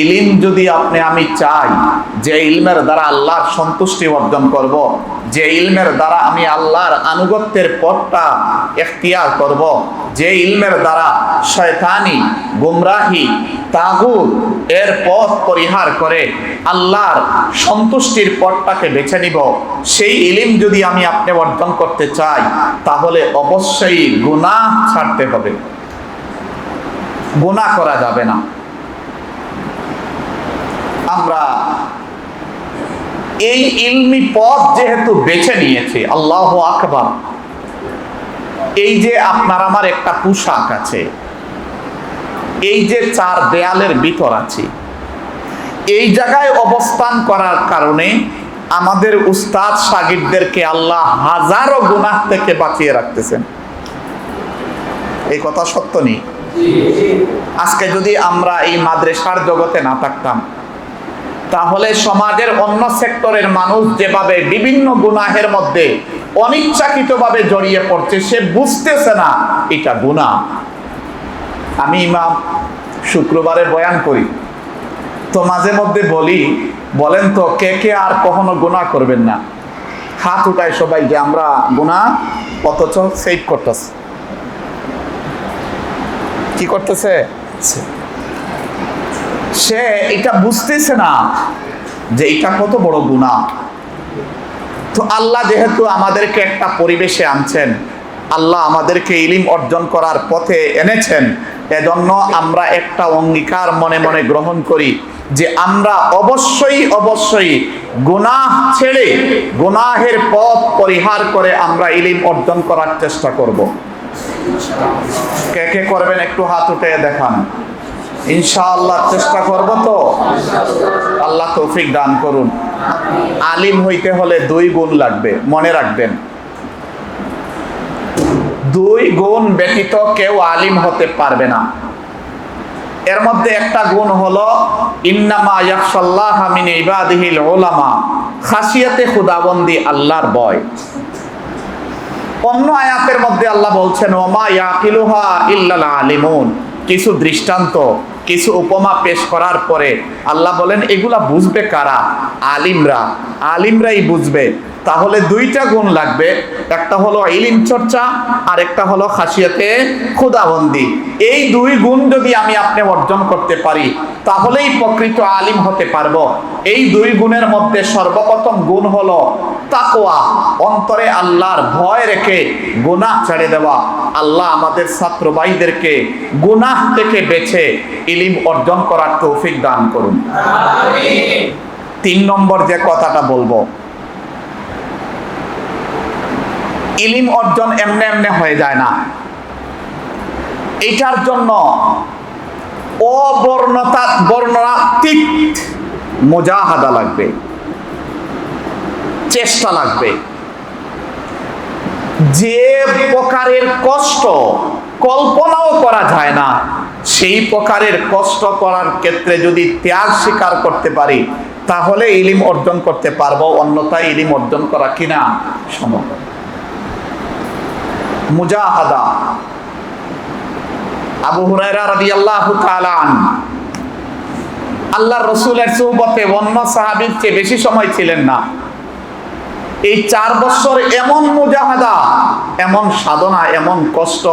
ইলিম যদি আপনি, আমি চাই যে ইলমের দ্বারা আল্লাহর সন্তুষ্টি অর্জন করব। যে ইলমের দ্বারা আমি আল্লাহর আনুগত্যের পথটা এখতিয়ার করব। যে ইলমের দ্বারা শয়তানি, গুমরাহি, তাগুত এর পথ পরিহার করে আল্লাহর সন্তুষ্টির পথটাকে বেছে নিব, সেই ইলিম যদি আমি আপনি অর্জন করতে চাই, তাহলে অবশ্যই গুনাহ ছাড়তে হবে গুনাহ করা যাবে না আমরা এই ইলমি পথ যেহেতু বেছে নিয়েছি আল্লাহ আকবার। এই যে আপনার আমার একটা পোশাক আছে এই যে চার দেয়ালের ভিতর আছি এই জায়গায় অবস্থান করার কারণে আমাদের উস্তাদ সাগিরদেরকে আল্লাহ হাজারো গুনাহ থেকে বাঁচিয়ে রাখতেছেন। এই কথা সত্য নেই আজকে যদি আমরা এই মাদ্রাসার জগতে না থাকতাম তাহলে সমাজের অন্য সেক্টরের মানুষ যেভাবে বিভিন্ন গুনাহের মধ্যে অনিচ্ছাকৃতভাবে জড়িয়ে পড়ছে, সে বুঝতেছে না এটা গুনাহ। আমি ইমাম শুক্রবারে বয়ান করি, তো মাঝে মধ্যে বলি, বলেন তো কে কে আর কখনো গুনাহ করবেন না? হাত উঠায় সবাই যে আমরা গুনাহ অথচ সেভ করতেছে। কি করতেছে? সে এটা বুঝতেছে না যে এটা কত বড় গুণা তো আল্লাহ যেহেতু আমাদেরকে একটা পরিবেশে আনছেন, আল্লাহ আমাদেরকে ইলিম অর্জন করার পথে এনেছেন, এজন্য আমরা একটা অঙ্গীকার মনে মনে গ্রহণ করি যে আমরা অবশ্যই অবশ্যই গুনাহ ছেড়ে গুনাহের পথ পরিহার করে আমরা ইলিম অর্জন করার চেষ্টা করব। কে কে করবেন একটু হাত উঠে দেখান। ইনশাআল্লাহ চেষ্টা করব তো। আল্লাহ তৌফিক দান করুন। আলিম হইতে হলে দুই গুণ লাগবে, মনে রাখবেন। দুই গুণ ব্যতীত কেউ আলিম হতে পারবে না। এর মধ্যে একটা গুণ হলো, ইন্নামা ইয়াকশাল্লাহ মিন ইবাদিহিল উলামা, খাসিয়াতে খুদাবন্দি আল্লাহর ভয়। অন্য আয়াতের মধ্যে আল্লাহ বলছেন, ওমা ইয়াকিলুহা ইল্লাল আলিমুন। কিছু দৃষ্টান্ত। কিছু উপমা পেশ করার পরে আল্লাহ বলেন, এগুলা বুঝবে কারা? আলিমরা। আলিমরাই বুঝবে। তাহলে দুইটা গুণ লাগবে। একটা হলো ইলিম চর্চা, আর একটা হলো খাসিয়াতে খুদাবন্দি। এই দুই গুণ যদি আমি আপনি অর্জন করতে পারি, তাহলেই প্রকৃত আলিম হতে পারব। এই দুই গুণের মধ্যে সর্বপ্রথম গুণ হলো তাকোয়া অন্তরে আল্লাহর ভয় রেখে গুনাহ ছেড়ে দেওয়া। আল্লাহ আমাদের ছাত্র ভাইদেরকে গুনাহ থেকে বেছে ইলিম অর্জন করার তৌফিক দান করুন। তিন নম্বর যে কথাটা বলব, ইলিম অর্জন এমনে এমনে হয়ে যায় না। এটার জন্য অবর্ণতা, বর্ণনাতীত মোজাহাদা লাগবে, চেষ্টা লাগবে। যে প্রকারের কষ্ট কল্পনাও করা যায় না, সেই প্রকারের কষ্ট করার ক্ষেত্রে যদি ত্যাগ স্বীকার করতে পারি, তাহলে ইলিম অর্জন করতে পারব, অন্যথায় ইলিম অর্জন করা কিনা সম্ভব। মুজাহাদা। আবু হুরায়রা রাদিয়াল্লাহু তাআলা আনহু। আল্লাহর রসুলের সুহবতে অন্য সাহাবীর চেয়ে বেশি সময় ছিলেন না। এই চার বছর এমন মুজাহাদা, এমন সাধনা, এমন কষ্ট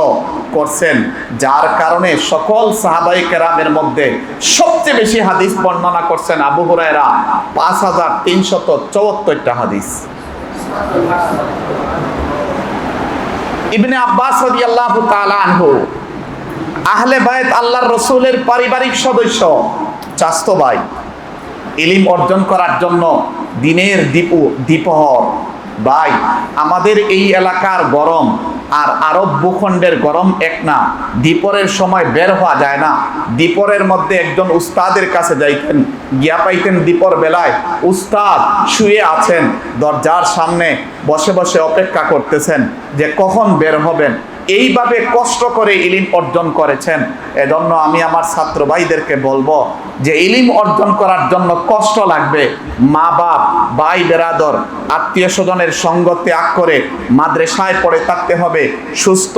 করছেন, যার কারণে সকল সাহাবাই কেরামের মধ্যে সবচেয়ে বেশি হাদিস বর্ণনা করছেন আবু হুরায়রা, পাঁচ হাজার তিনশত চৌহত্তরটা হাদিস। ইবনে আব্বাস রাদিয়াল্লাহু তাআলা আনহু, আহলে বায়ত আল্লাহর রসুলের পারিবারিক সদস্য চাস্ত ভাই। ইলিম অর্জন করার জন্য দিনের দীপু দ্বীপহর ভাই, আমাদের এই এলাকার গরম আর আরব ভূখণ্ডের গরম এক না। দ্বীপরের সময় বের হওয়া যায় না। দ্বীপরের মধ্যে একজন উস্তাদের কাছে যাইতেন, গিয়া পাইতেন দ্বীপর বেলায়। উস্তাদ শুয়ে আছেন, দরজার সামনে বসে বসে অপেক্ষা করতেছেন যে কখন বের হবেন। এইভাবে কষ্ট করে ইলিম অর্জন করেছেন। এজন্য আমি আমার ছাত্র ভাইদেরকে বলব যে ইলিম অর্জন করার জন্য কষ্ট লাগবে। মা বাপ, ভাই, বেরাদর, আত্মীয় স্বজনের সঙ্গ ত্যাগ করে মাদ্রাসায় পড়ে থাকতে হবে। সুস্থ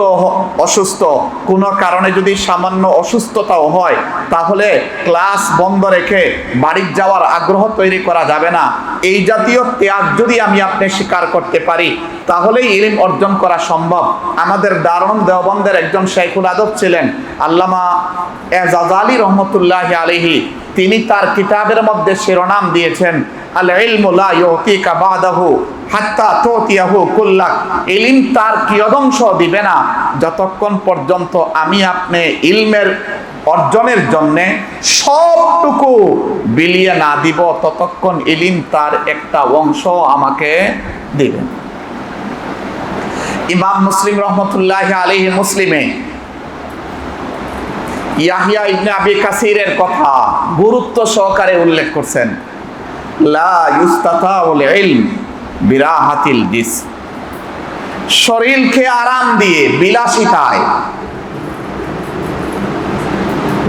অসুস্থ। কোনো কারণে যদি সামান্য অসুস্থতাও হয়, তাহলে ক্লাস বন্ধ রেখে বাড়ি যাওয়ার আগ্রহ তৈরি করা যাবে না। এই জাতীয় ত্যাগ যদি আমি আপনি স্বীকার করতে পারি, তাহলেই ইলিম অর্জন করা সম্ভব। আমাদের দারুণ দেওবন্দের একজন শেখুল আদব ছিলেন, আল্লামা এজাজ আলী রহমতুল্লাহ আলিহি তিনি তার কিতাবের মধ্যে শিরোনাম দিয়েছেন, আল ইলমু লা ইউতিকা বাদাহু হাত্তা তুতিয়াহু কুল্লাক, ইলিম তার কিয়দংশ দিবে না, যতক্ষণ পর্যন্ত আমি আপনি ইলমের অর্জনের জন্য সবটুকু বিলিয়ে না দিব, ততক্ষণ ইলিম তার একটা অংশ আমাকে দিবেন ইমাম মুসলিম রহমতুল্লাহ আলাইহি মুসলিমে। ইয়াহিয়া ইবনে আবি কাসিরের কথা গুরুত্ব সহকারে উল্লেখ করছেন। লা ইউস্তাতাউল ইলম বিরাহাতিল জিস। শরীরকে আরাম দিয়ে বিলাসিতায়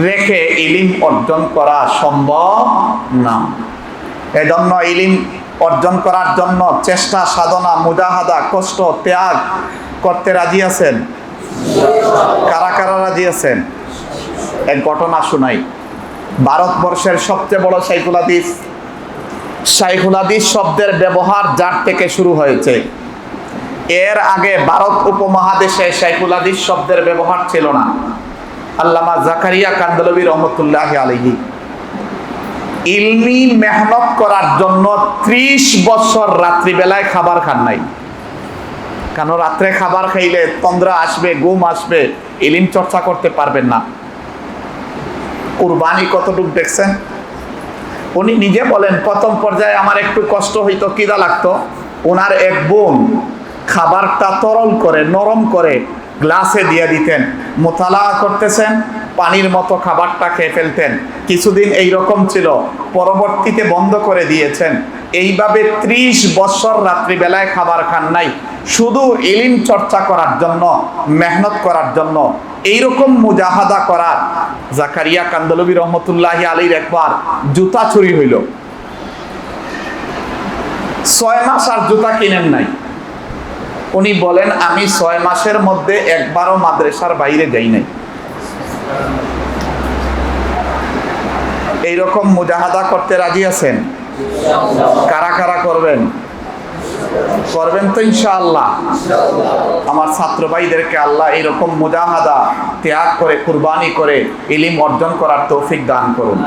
রেখে ইলিম অর্জন করা সম্ভব না। এজন্য ইলিম অর্জন করার জন্য চেষ্টা, সাধনা, মুজাহাদা, কষ্ট, ত্যাগ করতে রাজি আছেন? কারা কারা রাজি আছেন? এক ঘটনা শুনাই। ভারতবর্ষের সবচেয়ে বড় সাইকুল হাদিস। সাইকুল হাদিস শব্দের ব্যবহার যার থেকে শুরু হয়েছে। এর আগে ভারত উপমহাদেশে সাইকুল হাদিস শব্দের ব্যবহার ছিল না। আল্লামা জাকারিয়া কান্দলবী রহমতুল্লাহ আলহী ইলমি মেহনত করার জন্য ত্রিশ বছর রাত্রিবেলায় খাবার খান নাই। কেন রাত্রে খাবার খাইলে তন্দ্রা আসবে, ঘুম আসবে, ইলিম চর্চা করতে পারবেন না। কুরবানি কতটুকু দেখছেন? উনি নিজে বলেন, প্রথম পর্যায়ে আমার একটু কষ্ট হইতো কিদা লাগতো। ওনার এক বোন খাবারটা তরল করে, নরম করে গ্লাসে দিয়ে দিতেন। মোতালা করতেছেন পানির মতো খাবারটা খেয়ে ফেলতেন। কিছুদিন এই রকম ছিল, পরবর্তীতে বন্ধ করে দিয়েছেন। এইভাবে ত্রিশ বছর রাত্রিবেলায় খাবার খান নাই। শুধু এলিম চর্চা করার জন্য, মেহনত করার জন্য। এইরকম মুজাহাদা করার জাকারিয়া কান্দলবী রহমতুল্লাহ আলীর একবার জুতা চুরি হইল। ছয় মাস আর জুতা কিনেন নাই। উনি বলেন, আমি ছয় মাসের মধ্যে একবারও মাদ্রাসার বাইরে যাই নাই। এইরকম মুজাহাদা করতে রাজি আছেন? কারা কারা করবেন? করবেন তো ইনশাআল্লাহ। আমার ছাত্র ভাইদেরকে আল্লাহ এইরকম মুজাহাদা ত্যাগ করে, কুরবানি করে, ইলিম অর্জন করার তৌফিক দান করুন।